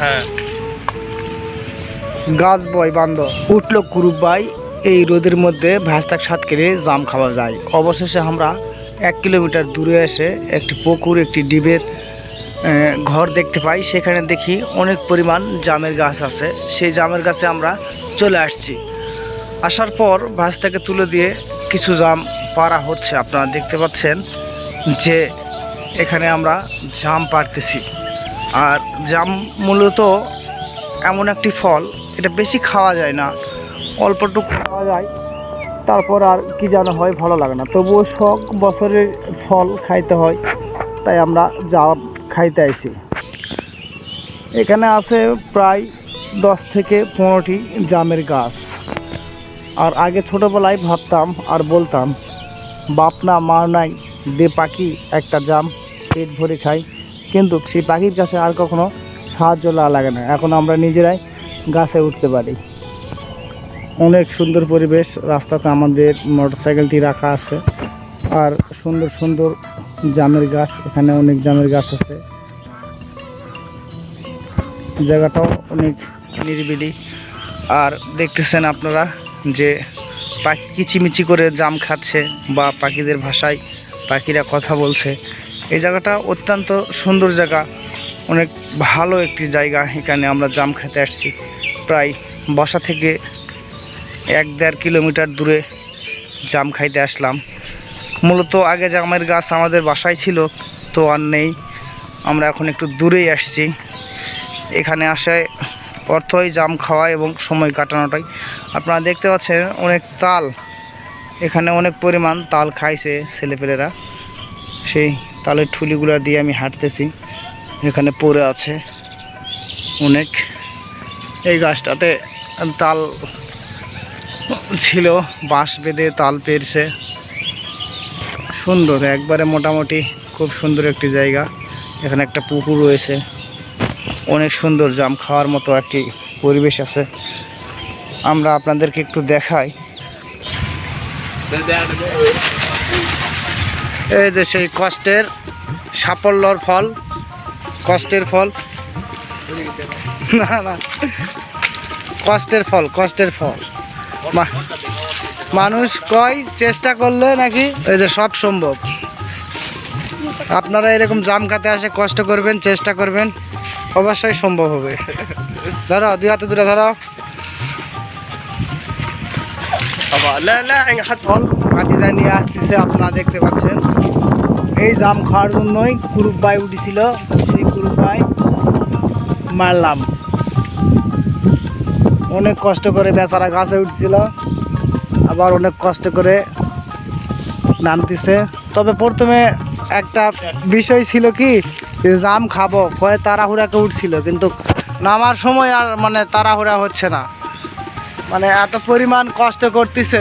হ্যাঁ। গাছ বয় বান্ধ। উঠল কুরুপ ভাই এই রোদের মধ্যে ভ্যাস্তাক সাত কেড়ে জাম খাওয়া যায়। অবশেষে আমরা এক কিলোমিটার দূরে এসে একটি পুকুর একটি ডিবের ঘর দেখতে পাই। সেখানে দেখি অনেক পরিমাণ জামের গাছ আছে। সেই জামের গাছে আমরা চলে আসছি। আসার পর ভাস্তাকে তুলে দিয়ে কিছু জাম পাড়া হচ্ছে। আপনারা দেখতে পাচ্ছেন যে এখানে আমরা জাম পাড়তেছি। আর জাম মূলত এমন একটি ফল, এটা বেশি খাওয়া যায় না, অল্পটুকু খাওয়া যায়, তারপর আর কি যেন হয় ভালো লাগে না। তবুও শখ বছরের ফল খাইতে হয়, তাই আমরা জাম খাইতে আইছি। এখানে আছে প্রায় দশ থেকে পনেরোটি জামের গাছ। আর আগে ছোটোবেলায় ভাবতাম আর বলতাম, বাপ না মা নাই, দে পাখি একটা জাম, পেট ভরে খাই। কিন্তু সেই পাখির কাছে আর কখনো সাহায্য লাগা না। এখন আমরা নিজেরাই গাছে উঠতে পারি। অনেক সুন্দর পরিবেশ, রাস্তাতে আমাদের মোটরসাইকেলটি রাখা আছে। আর সুন্দর সুন্দর জামের গাছ, এখানে অনেক জামের গাছ আছে। জায়গাটাও অনেক নিরিবিলি। আর দেখতেছেন আপনারা যে পাখি কিচিমিচি করে জাম খাচ্ছে বা পাখিদের ভাষায় পাখিরা কথা বলছে। এই জায়গাটা অত্যন্ত সুন্দর জায়গা। অনেক ভালো একটি জায়গা। এখানে আমরা জাম খেতে আসছি। প্রায় বসা থেকে এক দেড় কিলোমিটার দূরে জাম খাইতে আসলাম। মূলত আগে জামের গাছ আমাদের বাসায় ছিল, তো আর নেই। আমরা এখন একটু দূরেই আসছি। এখানে আসায় অর্থই জাম খাওয়া এবং সময় কাটানোটাই। আপনারা দেখতে পাচ্ছেন অনেক তাল। এখানে অনেক পরিমাণ তাল খাইছে ছেলেপেলেরা। সেই তালের ঠুলিগুলো দিয়ে আমি হাঁটতেছি। এখানে পড়ে আছে অনেক। এই গাছটাতে তাল ছিল, বাঁশ বেঁধে তাল পেরছে। সুন্দর, একবারে মোটামুটি খুব সুন্দর একটি জায়গা। এখানে একটা পুকুর রয়েছে। অনেক সুন্দর জাম খাওয়ার মতো একটি পরিবেশ আছে। আমরা আপনাদেরকে একটু দেখাই। এই যে সেই কষ্টের সাফল্যর ফল কষ্টের ফল। না না। কষ্টের ফল কষ্টের ফল। মানুষ কয় চেষ্টা করলে নাকি এই যে সব সম্ভব। আপনারা এরকম জাম খাতে আসে কষ্ট করবেন চেষ্টা করবেন অবশ্যই সম্ভব হবে। ধরো দুই হাতে দূরে ধরো বাবা লা লা হাত ফল কাটিরা নিয়ে আসতেছে আপনারা দেখতে পাচ্ছেন। এই জাম খাওয়ার জন্যই কুরুপ বাই উঠেছিল, সেই কুরুপ বাই মারলাম। অনেক কষ্ট করে বেচারা গাছে উঠছিল, আবার অনেক কষ্ট করে নামতেছে। তবে প্রথমে একটা বিষয় ছিল কি জাম খাব কয়ে তাড়াহুড়াকে উঠছিল, কিন্তু নামার সময় আর মানে তাড়াহুড়া হচ্ছে না। মানে এত পরিমাণ কষ্ট করতেছে।